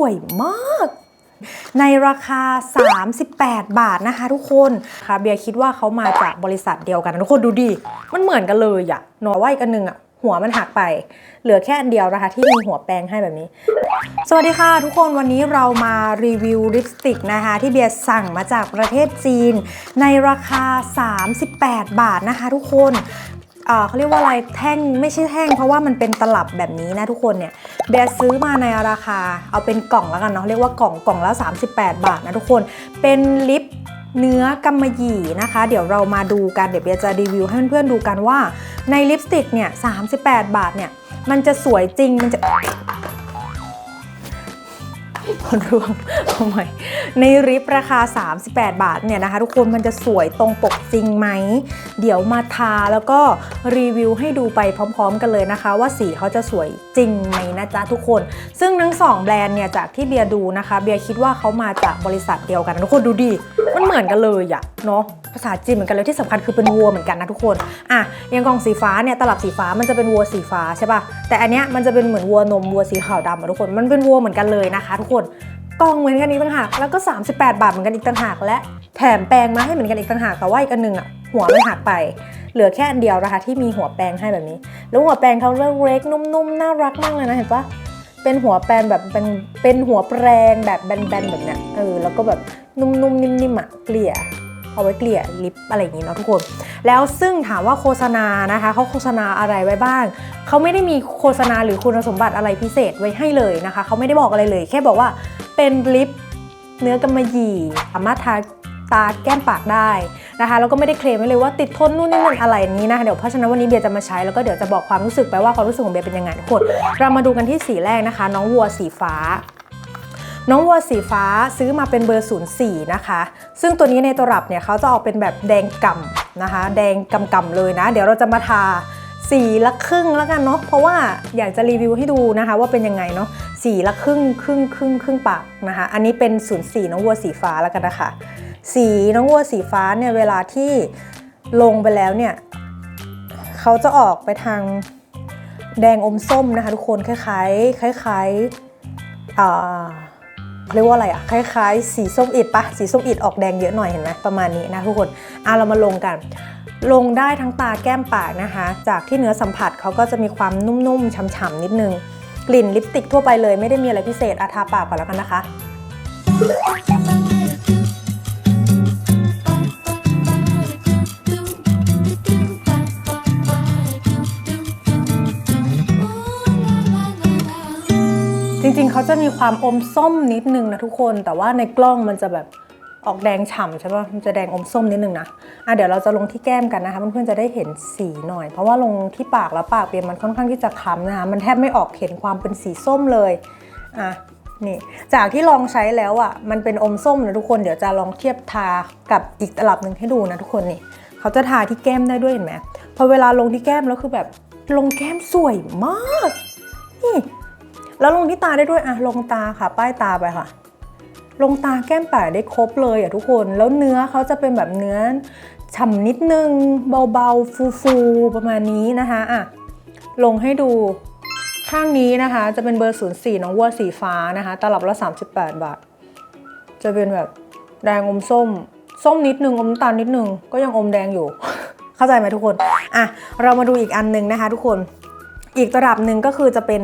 วยมาก ในราคา 38 บาทนะคะ ทุกคนค่ะเบียร์คิดว่าเขามาจากบริษัทเดียวกัน ทุกคนดูดิ มันเหมือนกันเลยอะหนอว่าอีกอันหนึ่งอะหัวมันหักไป เหลือแค่อันเดียวนะคะ ที่มีหัวแปรงให้แบบนี้ สวัสดีค่ะ ทุกคนวันนี้เรามารีวิวลิปสติกนะคะ ที่เบียร์สั่งมาจากประเทศจีน ในราคา 38 บาทนะคะ ทุกคน เอ่อเขาเรียกว่าอะไรแท่งไม่ใช่แท่ง เพราะว่ามันเป็นตลับแบบนี้นะทุกคนเนี่ยเบียร์ซื้อมาในราคา เอาเป็นกล่องแล้วกันเนาะเรียกว่ากล่องกล่องละ38 บาทนะทุกคนเป็นลิปเนื้อกำมะหยี่นะคะ เดี๋ยวเรามาดูกันเดี๋ยวเบียร์จะรีวิวให้เพื่อนๆดูกันว่าในลิปสติกเนี่ย38 บาทเนี่ยมันจะสวยจริงมันจะ คนรวมเอาใหม่ในริปราคา 38 บาทเนี่ยนะคะ ทุกคนมันจะสวยตรงปกจริงไหม เดี๋ยวมาทาแล้วก็รีวิวให้ดูไปพร้อม ๆ กันเลยนะคะ ว่าสีเขาจะสวยจริงไหมนะจ๊ะทุกคน ซึ่งทั้งสองแบรนด์เนี่ยจากที่เบียร์ดูนะคะ เบียร์คิดว่าเขามาจากบริษัทเดียวกันทุกคนดูดิ มันเหมือนกันเลยอะเนาะภาษาจีนเหมือนกันเลยที่สำคัญคือเป็นวัวเหมือนกันนะทุกคนอะยังกล่องสีฟ้าเนี่ยตลับสีฟ้ามันจะเป็นวัวสีฟ้าใช่ปะแต่อันเนี้ยมันจะเป็นเหมือนวัวนมวัวสีขาวดำอะทุกคนมันเป็นวัวเหมือนกันเลยนะคะ ทุกคนกล่องเหมือนกันอีกต่างหากแล้วก็ 38 บาทเหมือนกันอีกต่างหากและแถมแปรงมาให้เหมือนกันอีกต่างหากแต่ว่าอีกอันหนึ่งอะหัวมันหักไป เหลือแค่อันเดียวนะคะที่มีหัวแปรงให้แบบนี้ แล้วหัวแปรงเขาเล็กๆนุ่มๆน่ารักมากเลยนะเห็นปะ เป็นหัวแปรแบบเป็นเป็นหัวแปรงแบบแบนๆแบบเนี้ยเออแล้วก็แบบนุ่มๆนิ่มๆอะเกลี่ยเอาไว้เกลี่ยลิปอะไรอย่างนี้เนาะทุกคน แล้วซึ่งถามว่าโฆษณานะคะเขาโฆษณาอะไรไว้บ้าง เขาไม่ได้มีโฆษณาหรือคุณสมบัติอะไรพิเศษไว้ให้เลยนะคะ เขาไม่ได้บอกอะไรเลย แค่บอกว่าเป็นลิปเนื้อกำมะหยี่สามารถทา ตาแก้มปากได้นะคะแล้วก็ไม่ได้เคลมไว้เลยว่าติดทนนู่นนี่นั่นอะไรนี้นะคะเดี๋ยวเพราะฉะนั้นวันนี้เบียร์จะมาใช้แล้วก็เดี๋ยวจะบอกความรู้สึกไปว่าความรู้สึกของเบียร์เป็นยังไงทุกคนเรามาดูกันที่สีแรกนะคะ น้องวัวสีฟ้าน้องวัวสีฟ้าซื้อมาเป็นเบอร์ 04 นะคะ ซึ่งตัวนี้ในตัวรับเนี่ยเขาจะออกเป็นแบบแดงก่ำนะคะ แดงกำๆเลยนะ เดี๋ยวเราจะมาทาสีละครึ่งแล้วกันเนาะ เพราะว่าอยากจะรีวิวให้ดูนะคะ ว่าเป็นยังไงเนาะสีละครึ่งครึ่งครึ่งครึ่งปากนะคะ อันนี้เป็น 04 น้องวัวสีฟ้าแล้วกันนะคะ สีน้องวัวสีฟ้าเนี่ยเวลาที่ลงไปแล้วเนี่ยเขาจะออกไปทางแดงอมส้มนะคะทุกคนคล้ายๆคล้ายๆอ่าเรียกว่าอะไรอะคล้ายๆ สีส้มอิดปะสีส้มอิดออกแดงเยอะหน่อยเห็นไหมประมาณนี้นะทุกคนอะเรามาลงกัน ลงได้ทั้งตาแก้มปากนะคะ จากที่เนื้อสัมผัสเขาก็จะมีความนุ่มๆฉ่ำๆนิดนึง กลิ่นลิปสติกทั่วไปเลยไม่ได้มีอะไรพิเศษอาทาปากก่อนแล้วกันนะคะ ริงๆ เขาจะมีความอมส้มนิดนึงนะทุกคน แต่ว่าในกล้องมันจะแบบออกแดงฉ่ำใช่ป่ะ มันจะแดงอมส้มนิดนึงนะ อะเดี๋ยวเราจะลงที่แก้มกันนะคะเพื่อนๆจะได้เห็นสีหน่อย เพราะว่าลงที่ปากแล้วปากเปียมันค่อนข้างที่จะคล้ำนะคะ มันแทบไม่ออกเห็นความเป็นสีส้มเลย อะนี่ จากที่ลองใช้แล้วอะ มันเป็นอมส้มนะทุกคน เดี๋ยวจะลองเทียบทากับอีกตลับหนึ่งให้ดูนะทุกคนนี่ เขาจะทาที่แก้มได้ด้วยเห็นไหมพอเวลาลงที่แก้มแล้วคือแบบลงแก้มสวยมาก นี่ แล้วลงที่ตาได้ด้วยอะลงตาค่ะ ป้ายตาไปค่ะ ลงตาแก้มปากได้ครบเลยอะทุกคน แล้วเนื้อเขาจะเป็นแบบเนื้อฉ่ำนิดนึง เบาๆ ฟูๆ ประมาณนี้นะคะอะลงให้ดูข้างนี้นะคะจะเป็นเบอร์ 04 น้องวัวสีฟ้านะคะ ตลับละ 38 บาท จะเป็นแบบแดงอมส้ม ส้มนิดนึงอมตาลนิดนึง ก็ยังอมแดงอยู่ เข้าใจไหมทุกคน อะ เรามาดูอีกอันหนึงนะคะทุกคน อีกตลับหนึ่งก็คือจะเป็น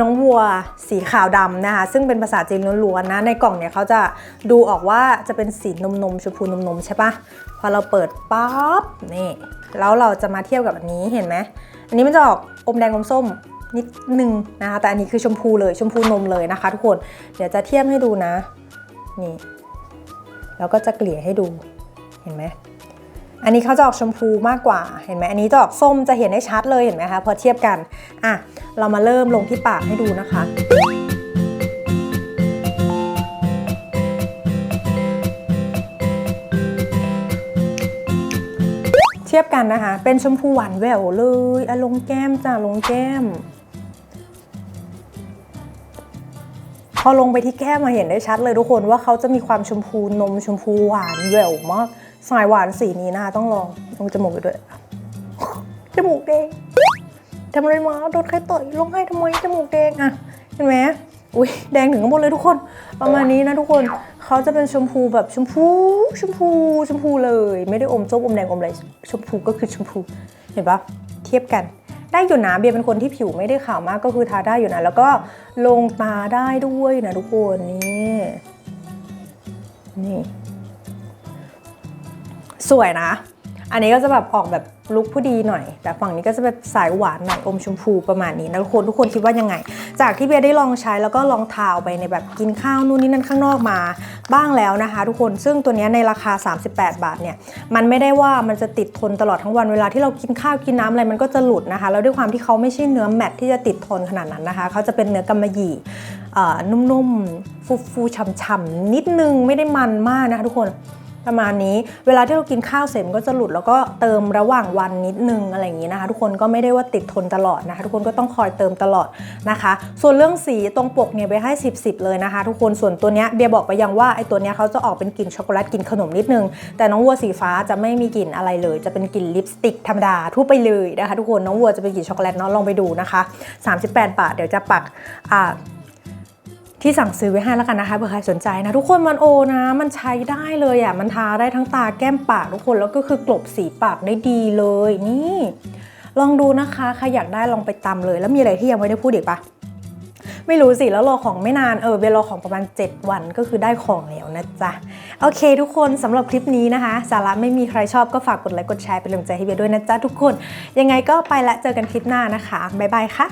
น้องวัวสีขาวดำนะคะ ซึ่งเป็นภาษาจีนล้วนๆนะ ในกล่องเนี่ยเขาจะดูออกว่าจะเป็นสีนมนมชมพูนมนมใช่ปะพอเราเปิดปั๊บนี่แล้วเราจะมาเทียบกับอันนี้เห็นไหมอันนี้มันจะออกอมแดงอมส้มนิดนึงนะคะแต่อันนี้คือชมพูเลยชมพูนมเลยนะคะ ทุกคนเดี๋ยวจะเทียบให้ดูนะนี่แล้วก็จะเกลี่ยให้ดูเห็นไหม อันนี้เขาจะออกชมพูมากกว่าเห็นไหมอันนี้จะออกส้มจะเห็นได้ชัดเลยเห็นไหมคะพอเทียบกันอะเรามาเริ่มลงที่ปากให้ดูนะคะเทียบกันนะคะ เป็นชมพูหวานแหววเลยอลงแก้มจ้ะลงแก้ม พอลงไปที่แก้มมาเห็นได้ชัดเลยทุกคนว่าเขาจะมีความชมพูนมชมพูหวานแหววมาก สายหวานสีนี้นะคะต้องลองลงจมูกไปด้วย จมูกแดงทำอะไรมาโดนใครต่อยลงให้ทำไมจมูกแดงอะเห็นไหมอุ้ยแดงถึงข้างบนเลยทุกคน ประมาณนี้นะทุกคนเขาจะเป็นชมพูแบบชมพู ชมพูชมพูเลย ไม่ได้อมส้มอมแดงอมอะไรชมพูก็คือชมพูเห็นปะเทียบกันได้อยู่นะเบียร์เป็นคนที่ผิวไม่ได้ขาวมากก็คือทาได้อยู่นะแล้วก็ลงตาได้ด้วยนะทุกคนนี่นี่ สวยนะ อันนี้ก็จะแบบออกแบบลุคผู้ดีหน่อย แต่ฝั่งนี้ก็จะแบบสายหวานหน่อยอมชมพูประมาณนี้นะทุกคนทุกคนคิดว่ายังไง จากที่เบียร์ได้ลองใช้แล้วก็ลองทาไปในแบบกินข้าวนู่นนี่นั่นข้างนอกมาบ้างแล้วนะคะ ทุกคนซึ่งตัวนี้ในราคา 38 บาทเนี่ยมันไม่ได้ว่ามันจะติดทนตลอดทั้งวันเวลาที่เรากินข้าวกินน้ำอะไรมันก็จะหลุดนะคะแล้วด้วยความที่เขาไม่ใช่เนื้อแมทที่จะติดทนขนาดนั้นนะคะเขาจะเป็นเนื้อกำมะหยี่เอ่อนุ่มๆฟูๆฉ่ำๆนิดนึงไม่ได้มันมากนะคะทุกคน ประมาณนี้เวลาที่เรากินข้าวเสร็จมันก็จะหลุดแล้วก็เติมระหว่างวันนิดนึงอะไรอย่างนี้นะคะ ทุกคนก็ไม่ได้ว่าติดทนตลอดนะคะ ทุกคนก็ต้องคอยเติมตลอดนะคะ ส่วนเรื่องสีตรงปกเนี่ยไปให้ 10 10 เลยนะคะ ทุกคนส่วนตัวเนี้ยเบียบอกไปยังว่าไอ้ตัวเนี้ยเขาจะออกเป็นกลิ่นช็อกโกแลตกลิ่นขนมนิดนึง แต่น้องวัวสีฟ้าจะไม่มีกลิ่นอะไรเลย จะเป็นกลิ่นลิปสติกธรรมดาทั่วไปเลยนะคะ ทุกคนน้องวัวจะเป็นกลิ่นช็อกโกแลตเนาะลองไปดูนะคะ 38 บาทเดี๋ยวจะปักอ่า ที่สั่งซื้อไว้ให้แล้วกันนะคะเผื่อใครสนใจนะทุกคนมันโอนะ มันใช้ได้เลยอะมันทาได้ทั้งตาแก้มปากทุกคนแล้วก็คือกลบสีปากได้ดีเลยนี่ ลองดูนะคะใครอยากได้ลองไปตำเลย แล้วมีอะไรที่ยังไม่ได้พูดอีกปะไม่รู้สิแล้วรอของไม่นานเออเวลารอของประมาณ 7 วันก็คือได้ของแล้วนะจ๊ะ โอเค ทุกคนสำหรับคลิปนี้นะคะ สาระไม่มีใครชอบก็ฝากกดไลค์กดแชร์เป็นกำลังใจให้เบียร์ด้วยนะจ๊ะทุกคน ยังไงก็ไปละเจอกันคลิปหน้านะคะบ๊ายบายค่ะ